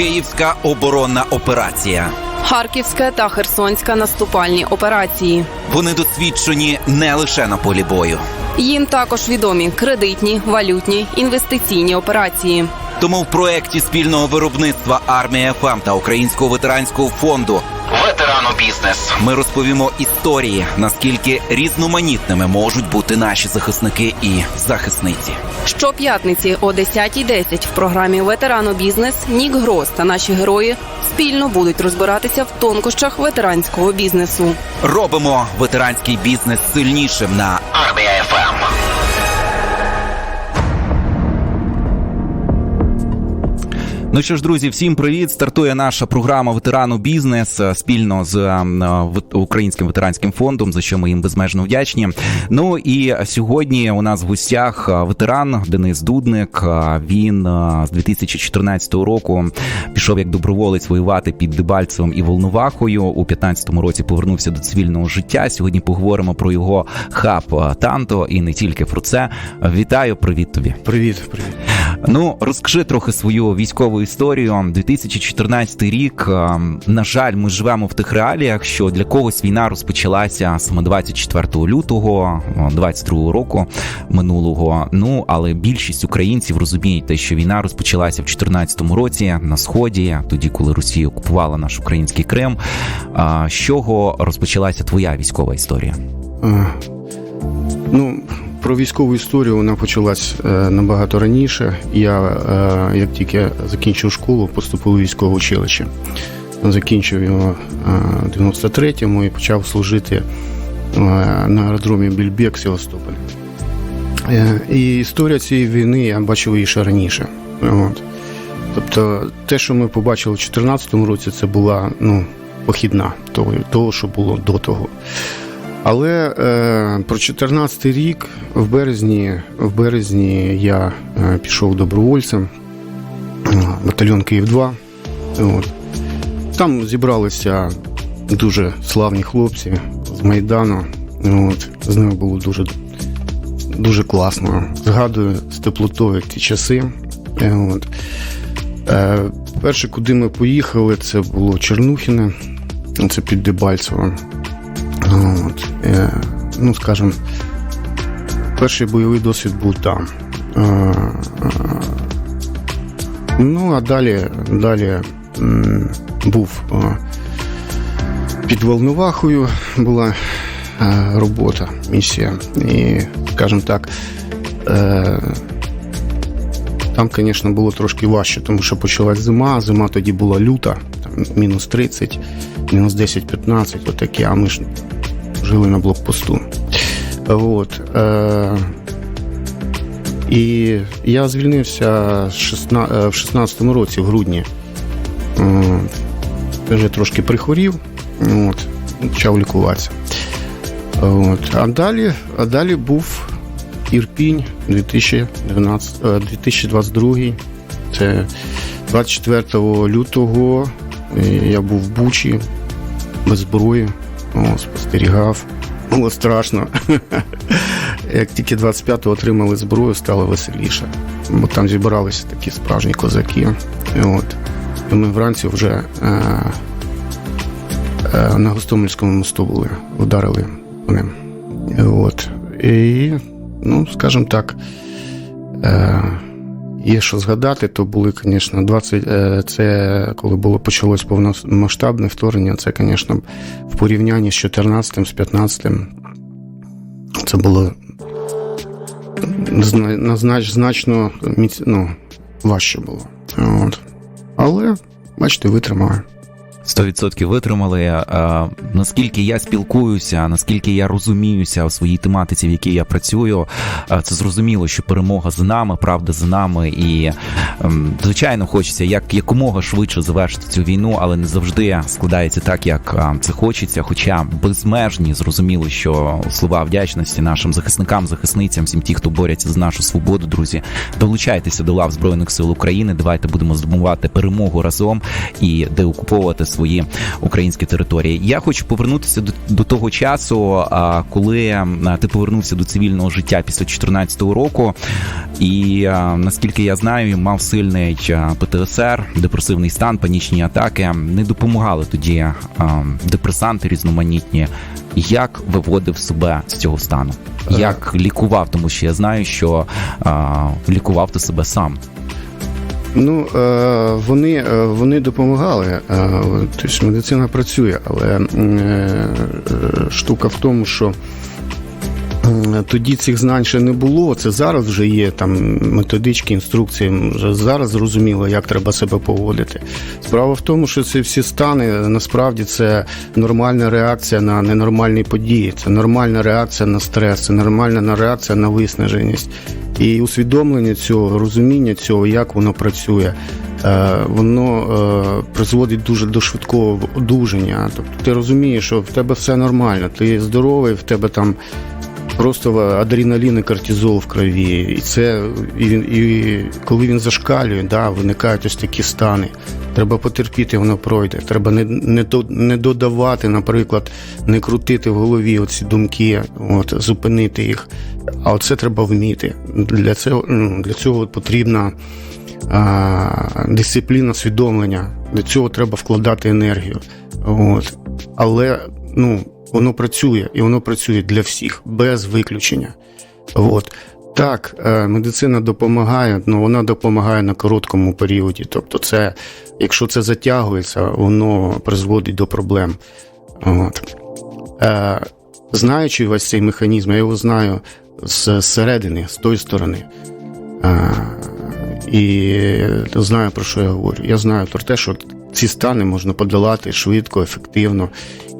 Київська оборонна операція. Харківська та Херсонська наступальні операції. Вони досвідчені не лише на полі бою. Їм також відомі кредитні, валютні, інвестиційні операції. Тому в проєкті спільного виробництва армія ФАМ та Українського ветеранського фонду Ветерану бізнес. Ми розповімо історії, наскільки різноманітними можуть бути наші захисники і захисниці. Щоп'ятниці о 10.10 в програмі Ветерано бізнес Нік Гроз та наші герої спільно будуть розбиратися в тонкощах ветеранського бізнесу. Робимо ветеранський бізнес сильнішим на Ну що ж, друзі, всім привіт! Стартує наша програма ветерану бізнес е, спільно з е, в- Українським ветеранським фондом, за що ми їм безмежно вдячні. Ну і сьогодні у нас в гостях е, ветеран Денис Дудник. Е, Він е, з 2014 року пішов як доброволець воювати під Дебальцевим і Волновахою. У 15-му році повернувся до цивільного життя. Сьогодні поговоримо про його хаб е, Танто і не тільки про це. Вітаю, привіт тобі. Привіт, привіт. Ну розкажи трохи свою військову історію. 2014 рік. е, На жаль, ми живемо в тих реаліях, що для когось війна розпочалася саме 24 лютого, 22 року минулого. Ну але більшість українців розуміють те, що війна розпочалася в 2014 році на сході, тоді коли Росія окупувала наш український Крим. З чого розпочалася твоя військова історія? А, ну, про військову історію вона почалась е, набагато раніше. Я, е, як тільки закінчив школу, поступив у військове училище. Закінчив його е, в 93-му і почав служити на аеродромі Більбек Севастополь. І історія цієї війни я бачив її ще раніше. От. Тобто, те, що ми побачили в 2014 році, це була ну, похідна того, того, що було до того. Але е, про 14 рік в березні, в березні я е, пішов добровольцем, батальйон Київ 2. От. Там зібралися дуже славні хлопці з Майдану. От. З ними було дуже, дуже класно. Згадую з теплотою ті часи. От. Е, перше, куди ми поїхали, це було Чернухіне, це під Дебальцево. От, е, ну, скажімо, перший бойовий досвід був там. Е, е, ну, а далі, далі м, був е, під Волновахою була е, робота, місія. І, скажімо так, е, там, звісно, було трошки важче, тому що почалась зима. Зима тоді була люта, там, мінус 30, мінус 10-15, отакі, а ми ж жили на блокпосту. От, е, і я звільнився з 16, е, в 16-му році, в грудні. Е, вже трошки прихворів, от, почав лікуватися. От. А, далі, а далі був Ірпінь 2012, е, 2022. Це 24 лютого я був в Бучі без зброї. О, спостерігав. Було страшно. Як тільки 25-го отримали зброю, стало веселіше. Бо там зібралися такі справжні козаки. От. І ми вранці вже е, е, на Гостомельському мосту були, ударили по ним. От. І, ну, скажімо так, е, Є що згадати, то були, звісно, 20, е, це коли було почалось повномасштабне вторгнення, це, звісно, в порівнянні з 14 з 15 це було зна- назнач, значно ну, важче було. От. Але, бачите, витримали. 100% витримали. Е, Наскільки я спілкуюся, наскільки я розуміюся у своїй тематиці, в якій я працюю, е, це зрозуміло, що перемога за нами, правда за нами, і ем, звичайно хочеться як якомога швидше завершити цю війну, але не завжди складається так, як це хочеться. Хоча безмежні зрозуміло, що слова вдячності нашим захисникам, захисницям, всім ті, хто борються за нашу свободу, друзі, долучайтеся до лав збройних сил України. Давайте будемо здобувати перемогу разом і деокуповувати свої свої українські території. Я хочу повернутися до, до того часу, коли ти повернувся до цивільного життя після 2014 року, і наскільки я знаю, мав сильний ПТСР, депресивний стан, панічні атаки. Не допомагали тоді депресанти різноманітні. Як виводив себе з цього стану? Як лікував, тому що я знаю, що а, лікував ти себе сам. Ну, е, вони, е, вони допомагали. Е, тобто медицина працює, але штука в тому, що тоді цих знань ще не було. Це зараз вже є там методички, інструкції. Вже зараз зрозуміло, як треба себе поводити. Справа в тому, що ці всі стани насправді це нормальна реакція на ненормальні події, це нормальна реакція на стрес, це нормальна реакція на виснаженість. І усвідомлення цього, розуміння цього, як воно працює, е, воно е, призводить дуже до швидкого одужання. Тобто ти розумієш, що в тебе все нормально, ти здоровий, в тебе там просто адреналін і кортизол в крові. І це і, і коли він зашкалює, да, виникають ось такі стани. Треба потерпіти, воно пройде. Треба не, не, не додавати, наприклад, не крутити в голові оці думки, от, зупинити їх. А оце треба вміти. Для цього, ну, для цього потрібна а, дисципліна свідомлення. Для цього треба вкладати енергію. От. Але ну, воно працює, і воно працює для всіх, без виключення. От. Так, е, медицина допомагає, але вона допомагає на короткому періоді. Тобто, це, якщо це затягується, воно призводить до проблем. От. Е, знаючи весь цей механізм, я його знаю зсередини, з тої сторони. Е, і знаю, про що я говорю. Я знаю про те, що ці стани можна подолати швидко, ефективно.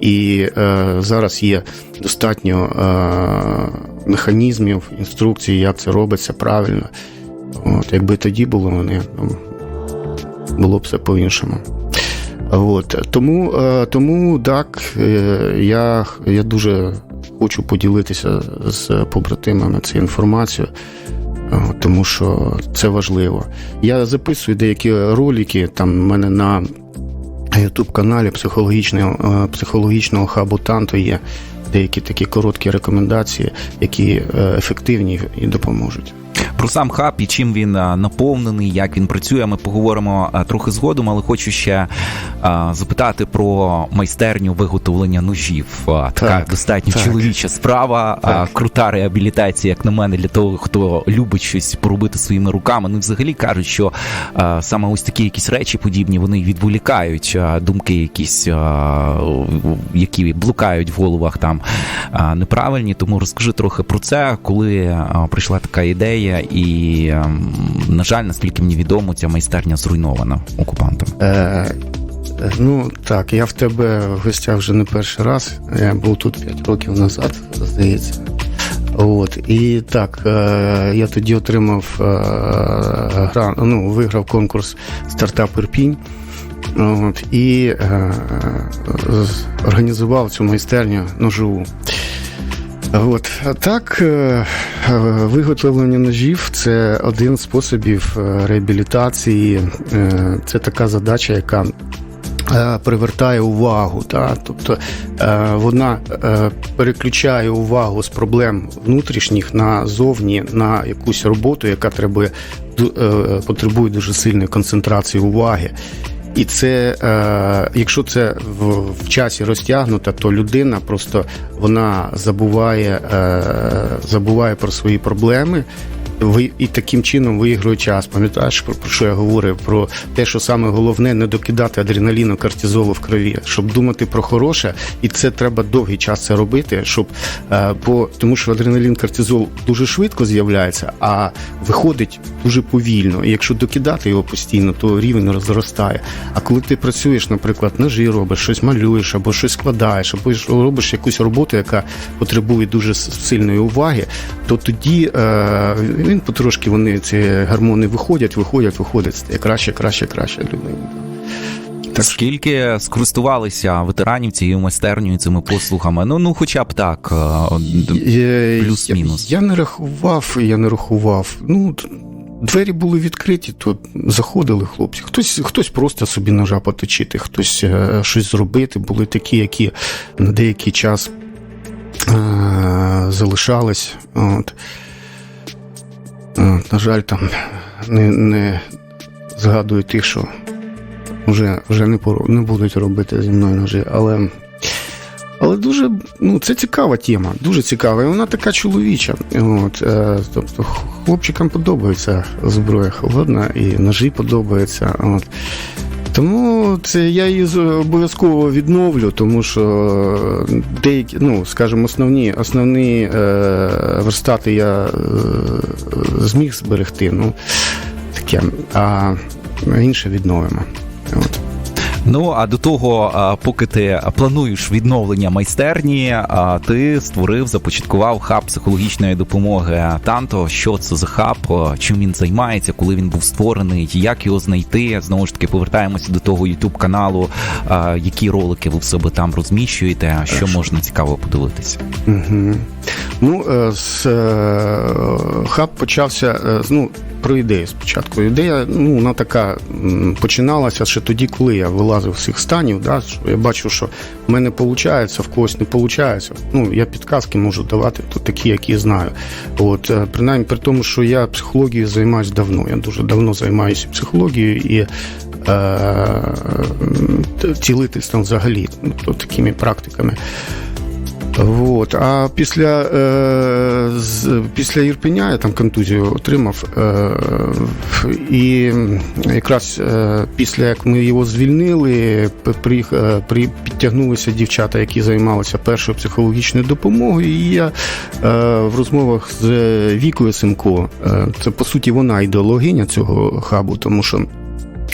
І е, зараз є достатньо е, механізмів, інструкцій, як це робиться правильно. От, якби тоді було вони, ну, було б все по-іншому. От, тому, е, тому так, е, я, я дуже хочу поділитися з побратимами цією інформацією. Тому що це важливо. Я записую деякі ролики там в мене на youtube каналі психологічного, е, психологічного хабу Танто є деякі такі короткі рекомендації, які е, ефективні і допоможуть. Про сам хаб і чим він наповнений, як він працює. Ми поговоримо трохи згодом, але хочу ще а, запитати про майстерню виготовлення ножів. Така Так, достатньо так. чоловіча справа, Так. крута реабілітація, як на мене, для того, хто любить щось поробити своїми руками. Ну, взагалі кажуть, що саме ось такі якісь речі подібні вони відволікають думки, якісь які блукають в головах там неправильні. Тому розкажи трохи про це, коли прийшла така ідея, і ем, на жаль, наскільки мені відомо, ця майстерня зруйнована окупантом. Е, ну так, я в тебе в гостях вже не перший раз. Я був тут 5 років назад, здається. От, і так, е, я тоді отримав е, гран, ну, виграв конкурс Стартап Ірпінь. От, і е, організував цю майстерню ножову. От так, е, е, виготовлення ножів це один з способів е, реабілітації. Це така задача, яка привертає увагу. Та? Тобто вона переключає увагу з проблем внутрішніх на зовні на якусь роботу, яка треба, потребує дуже сильної концентрації уваги. І це, е, якщо це в, в часі розтягнуто, то людина просто вона забуває, е, забуває про свої проблеми. Ви і таким чином виігрує час. Пам'ятаєш про, що я говорив? Про те, що саме головне не докидати адреналіну, кортизолу в крові, щоб думати про хороше, і це треба довгий час це робити, щоб е, бо тому, що адреналін, кортизол дуже швидко з'являється, а виходить дуже повільно. І якщо докидати його постійно, то рівень розростає. А коли ти працюєш, наприклад, ножі робиш, щось малюєш, або щось складаєш, або робиш якусь роботу, яка потребує дуже сильної уваги, то тоді е, він потрошки вони ці гормони виходять, виходять, виходять, стає краще, краще, краще людина. Так Скільки скористувалися ветеранів цією майстернею цими послугами? Ну, ну хоча б так. Е, плюс-мінус. Я, я не рахував, я не рахував. Ну, двері були відкриті, то заходили хлопці. Хтось, хтось просто собі ножа поточити, хтось е, щось зробити. Були такі, які на деякий час е, залишались. От. От, на жаль, там не, не згадую тих, що вже, вже не, поро- не будуть робити зі мною ножі. Але, але дуже ну, це цікава тема, дуже цікава. І вона така чоловіча. От, е, тобто, хлопчикам подобається зброя холодна, і ножі подобаються. От. Тому це я її обов'язково відновлю, тому що деякі, ну скажімо, основні, основні е, верстати я е, зміг зберегти. Ну, таке, а інше відновимо. От. Ну а до того, поки ти плануєш відновлення майстерні, ти створив, започаткував хаб психологічної допомоги Танто. Що це за хаб? Чим він займається, коли він був створений, як його знайти? Знову ж таки, повертаємося до того youtube каналу. Які ролики ви в себе там розміщуєте? Що можна цікаво подивитися? Угу. Ну, е, з, е, хаб почався е, ну, про ідею спочатку. Ідея, ну, вона така починалася ще тоді, коли я вилазив з цих станів. Да, я бачу, що в мене виходить, в когось не виходить. Ну, я підказки можу давати, то такі, які знаю. От, е, принаймні, при тому, що я психологією займаюся давно. Я дуже давно займаюся психологією і е, т- цілительством взагалі, ну, то такими практиками. Вот. А після, е, після Ірпеня я там контузію отримав. Е, і якраз е, після як ми його звільнили, п- приїх- е, при, підтягнулися дівчата, які займалися першою психологічною допомогою. І я е, в розмовах з Вікою Семко, е, це по суті вона ідеологиня цього хабу, тому що.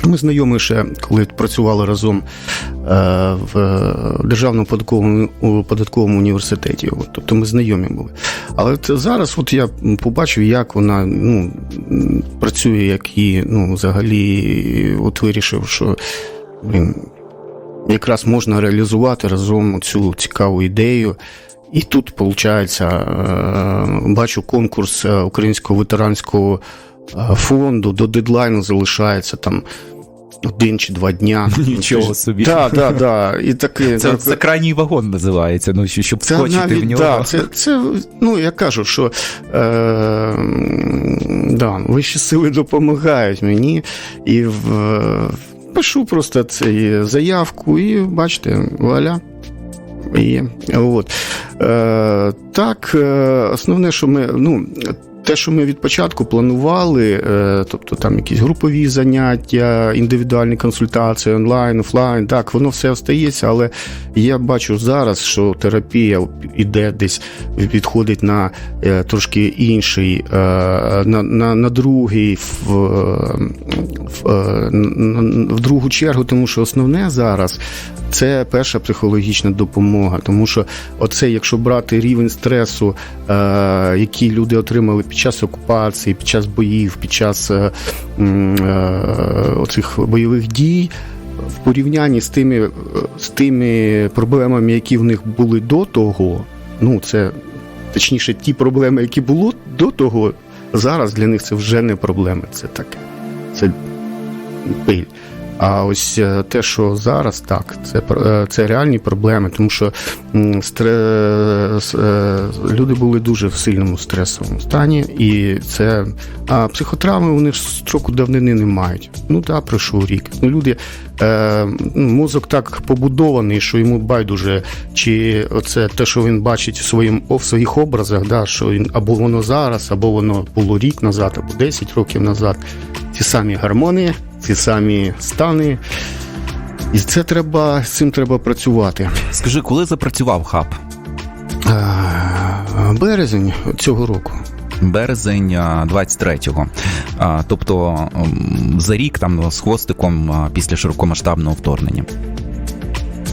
Ми знайомі ще, коли працювали разом е, в Державному податковому, податковому університеті. Тобто ми знайомі були. Але зараз от я побачив, як вона ну, працює, як її ну, взагалі от вирішив, що блін, якраз можна реалізувати разом цю цікаву ідею. І тут, виходить, бачу конкурс е, Українського ветеранського е, фонду до дедлайну залишається там один чи два дня. Нічого собі. Так, так, так. І таке. Це, це крайній вагон називається. Ну щоб Це вскочити в нього. да, це, це, ну, я кажу, що е, да, вищі сили допомагають мені. І в, е, пишу просто цей заявку, і бачите, вуаля. І, от. Е, так, е, основне, що ми. Ну, те, що ми від початку планували, е, тобто там якісь групові заняття, індивідуальні консультації, онлайн, офлайн, так, воно все остається, але я бачу зараз, що терапія іде десь відходить на е, трошки інший, е, на, на, на другий, в, в, в другу чергу, тому що основне зараз це перша психологічна допомога. Тому що оце, якщо брати рівень стресу, який люди отримали під час окупації, під час боїв, під час е, е, оцих бойових дій. В порівнянні з тими, е, з тими проблемами, які в них були до того, ну це точніше, ті проблеми, які було до того, зараз для них це вже не проблеми. Це таке. Це пиль. А ось е, те, що зараз так, це, е, це реальні проблеми, тому що стрес, е, люди були дуже в сильному стресовому стані, і це а психотравми вони ж строку давнини не мають. Ну так, пройшов рік. Ну, люди, мозок так побудований, що йому байдуже, чи оце те, що він бачить в, своїм, в своїх образах, да, що він або воно зараз, або воно було рік назад, або 10 років назад. Ті самі гормони, ті самі стани. І це треба, з цим треба працювати. Скажи, коли запрацював хаб? А, Березень цього року. Березень а, 23-го. А, Тобто за рік там з хвостиком після широкомасштабного вторгнення.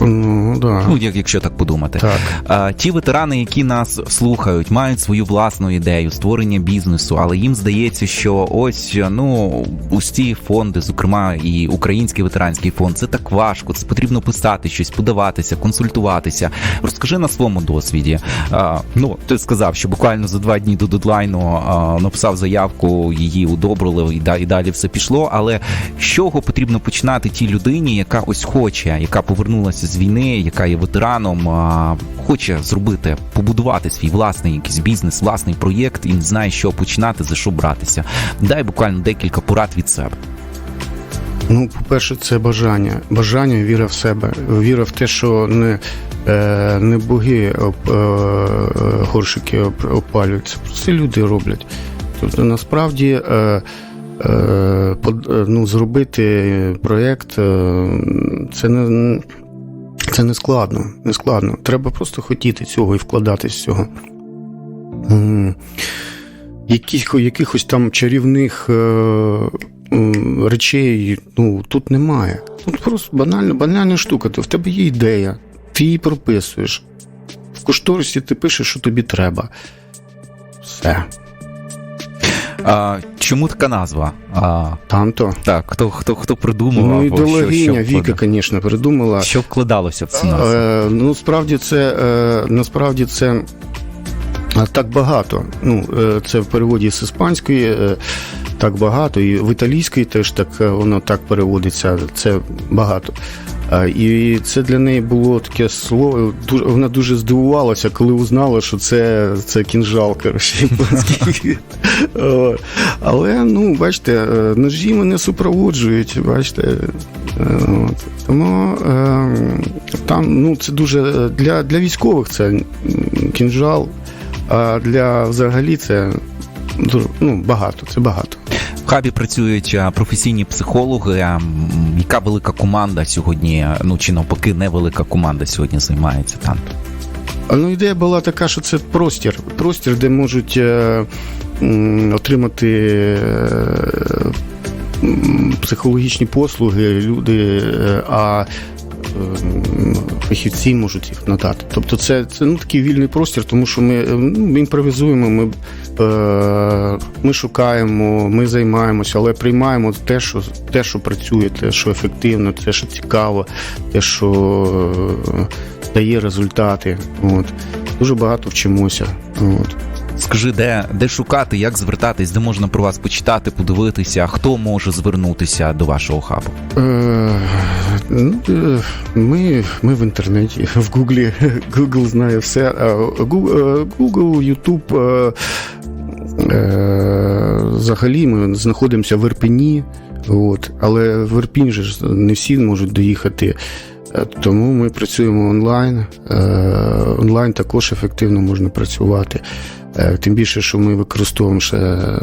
Ну, да. Ну, як- якщо так подумати. так. А, Ті ветерани, які нас слухають, мають свою власну ідею створення бізнесу, але їм здається, що ось ну ось ці фонди, зокрема і Український ветеранський фонд, це так важко. Це потрібно писати щось, подаватися, консультуватися. Розкажи на своєму досвіді. А, Ну, ти сказав, що буквально за два дні до дедлайну а, написав заявку, її удобрили і да- і далі все пішло. Але з чого потрібно починати тій людині, яка ось хоче, яка повернулася з війни, яка є ветераном, хоче зробити, побудувати свій власний якийсь бізнес, власний проєкт і не знає, що починати, за що братися. Дай буквально декілька порад від себе. Ну, по-перше, це бажання. Бажання, віра в себе, віра в те, що не, е, не боги е, горшики оп- опалюють, це люди роблять. Тобто, насправді, е, ну, зробити проєкт це не. Це не складно, не складно. Треба просто хотіти цього і вкладатись в цього. Яких, якихось там чарівних е, м, речей ну, тут немає. Тут просто банальна, банальна штука. В тебе є ідея, ти її прописуєш. В кошторисі ти пишеш, що тобі треба. Все. А, чому така назва? А, Танто. так, хто хто хто придумав? Ну, ідеологиня Віка, звісно, придумала. що вкладалося в цю назву? Е, ну, справді це е, насправді це е, так багато. Ну, е, це в переводі з іспанської е, так багато, і в італійської теж так е, воно так переводиться. Це багато. І це для неї було таке слово. дуже- Вона дуже здивувалася, коли узнала, що це, це кінжал, коротше, японський. Але ну, бачите, е, ножі мене супроводжують, бачите. Е, От. Тому е, там ну, це дуже е, для, для військових це кінжал, а для взагалі це ну, багато. Це багато. Хабі працюють професійні психологи. Яка велика команда сьогодні? Ну чи навпаки, невелика команда сьогодні займається там. Ну, ідея була така, що це простір. Простір, де можуть е, отримати е, психологічні послуги люди, е, а фахівці можуть їх надати. Тобто це, це ну, такий вільний простір, тому що ми, е, ну, імпровізуємо, ми, е, ми шукаємо, ми займаємося, але приймаємо те, що, те, що працює, те, що ефективно, те, що цікаво, те, що е, дає результати. От. Дуже багато вчимося. От. Скажи, де, де шукати, як звертатись, де можна про вас почитати, подивитися, хто може звернутися до вашого хабу? Е, е, ми, ми в інтернеті, в Гуглі. Google знає все. Google, YouTube. е, е, Взагалі ми знаходимося в Ірпені, от, але в Ірпінь ж не всі можуть доїхати. Тому ми працюємо онлайн. Онлайн також ефективно можна працювати. Е, Тим більше, що ми використовуємо ще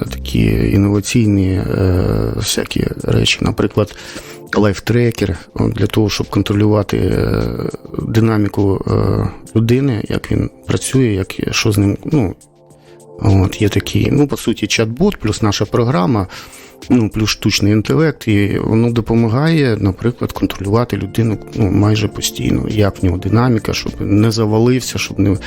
такі інноваційні е, всякі речі, наприклад, лайфтрекер для того, щоб контролювати е, динаміку людини, як він працює, як що з ним. Ну, от, є такий, ну, по суті, чат-бот, плюс наша програма, ну, плюс штучний інтелект, і воно допомагає, наприклад, контролювати людину ну, майже постійно, як в нього динаміка, щоб не завалився, щоб не,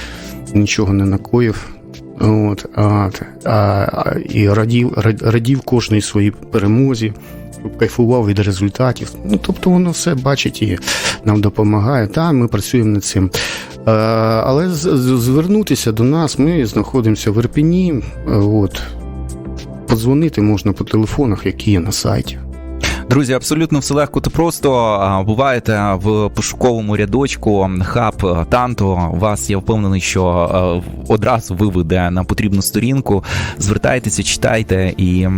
нічого не накоїв. От, а, а, а, і радів, рад- радів кожній своїй перемозі, кайфував від результатів. Ну, тобто воно все бачить і нам допомагає. Та ми працюємо над цим. Е, але звернутися до нас, ми знаходимося в Ірпіні. От. Подзвонити можна по телефонах, які є на сайті. Друзі, абсолютно все легко та просто. Буваєте в пошуковому рядочку хаб Танто. Вас я впевнений, що е, одразу виведе на потрібну сторінку. Звертайтеся, читайте і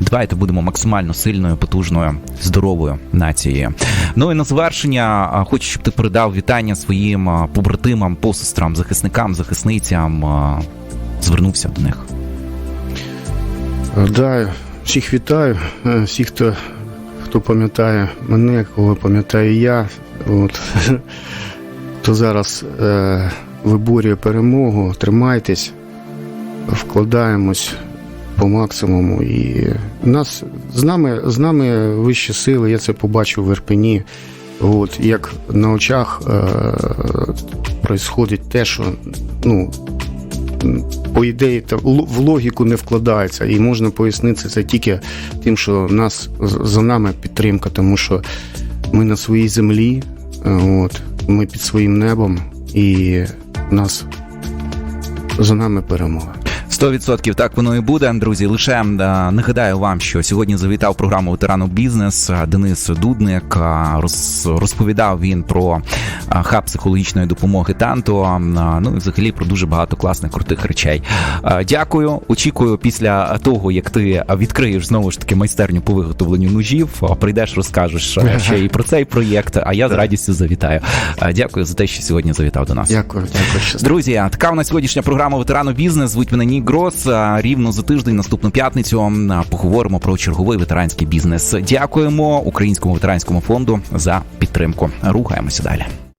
давайте будемо максимально сильною, потужною, здоровою нацією. Ну і на завершення хочу, щоб ти передав вітання своїм побратимам, посестрам, захисникам, захисницям. Звернувся до них. Е, Да, всіх вітаю, е, всіх, хто, хто пам'ятає мене, кого пам'ятаю я. От. Хто зараз е, виборює перемогу, тримайтесь, вкладаємось по максимуму. І нас, з, нами, з нами вищі сили, я це побачив в Ірпені. От як на очах е, происходить те, що ну. По ідеї, та в логіку не вкладається, і можна пояснити це тільки тим, що нас за нами підтримка, тому що ми на своїй землі, е, от, ми під своїм небом, і нас за нами перемога. 100% так воно і буде, друзі. Лише е, нагадаю вам, що сьогодні завітав програму ветерану бізнес е, Денис Дудник. Е, роз- розповідав він про хаб психологічної допомоги Танто. Ну і взагалі про дуже багато класних крутих речей. Дякую. Очікую після того, як ти відкриєш знову ж таки майстерню по виготовленню ножів. Прийдеш, розкажеш ще і про цей проєкт. А я з радістю завітаю. Дякую за те, що сьогодні завітав до нас. Дякую, дякую. Друзі, така у нас сьогоднішня програма ветерану бізнес. Звуть мене Нік Грос. Рівно за тиждень, наступну п'ятницю, поговоримо про черговий ветеранський бізнес. Дякуємо Українському ветеранському фонду за підтримку. Рухаємося далі.